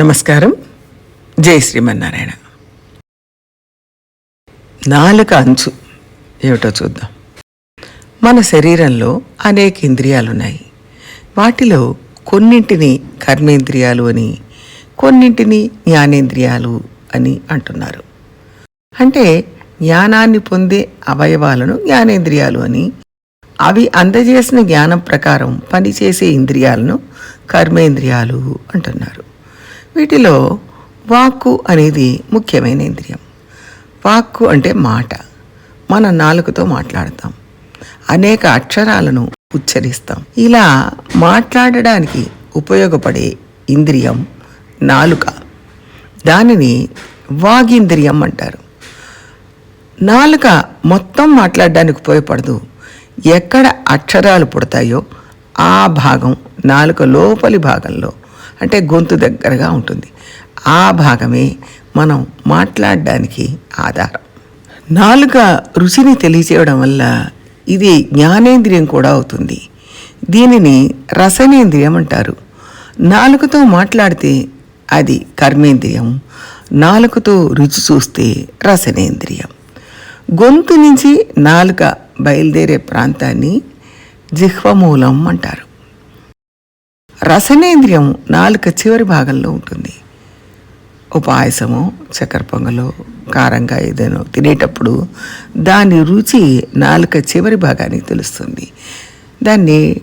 నమస్కారం. జై శ్రీమన్నారాయణ. నాలుక అంచు. ఏమిటో చూద్దాం. మన శరీరంలో అనేక ఇంద్రియాలు ఉన్నాయి వాటిలో కొన్నింటిని కర్మేంద్రియాలు అని కొన్నింటిని జ్ఞానేంద్రియాలు అని అంటున్నారు. అంటే జ్ఞానాన్ని పొందే అవయవాలను జ్ఞానేంద్రియాలు అని అవి అందజేసిన జ్ఞానం ప్రకారం పనిచేసే ఇంద్రియాలను కర్మేంద్రియాలు అంటున్నారు. వీటిలో వాక్కు అనేది ముఖ్యమైన ఇంద్రియం. వాక్కు అంటే మాట. మన నాలుకతో మాట్లాడతాం. అనేక అక్షరాలను ఉచ్చరిస్తాం. ఇలా మాట్లాడడానికి ఉపయోగపడే ఇంద్రియం నాలుక. దానిని వాగింద్రియం అంటారు. నాలుక మొత్తం మాట్లాడడానికి ఉపయోగపడదు. ఎక్కడ అక్షరాలు పుడతాయో ఆ భాగం నాలుక లోపలి భాగంలో అంటే గొంతు దగ్గరగా ఉంటుంది. ఆ భాగమే మనం మాట్లాడడానికి ఆధారం. నాలుక రుచిని తెలియచేయడం వల్ల ఇది జ్ఞానేంద్రియం కూడా అవుతుంది. దీనిని రసనేంద్రియం అంటారు. నాలుకతో మాట్లాడితే అది కర్మేంద్రియం. నాలుకతో రుచి చూస్తే రసనేంద్రియం. గొంతు నుంచి నాలుక బయలుదేరే ప్రాంతాన్ని జిహ్వమూలం అంటారు. రసనేంద్రియం నాలుక చివరి భాగంలో ఉంటుంది. ఓ పాయసమో చక్కెర పొంగలో కారంగా ఏదైనా తినేటప్పుడు దాని రుచి నాలుక చివరి భాగానికి తెలుస్తుంది. దాన్ని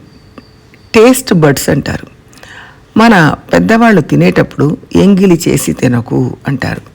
టేస్ట్ బడ్స్ అంటారు. మన పెద్దవాళ్ళు తినేటప్పుడు ఎంగిలి చేసి తినకు అంటారు.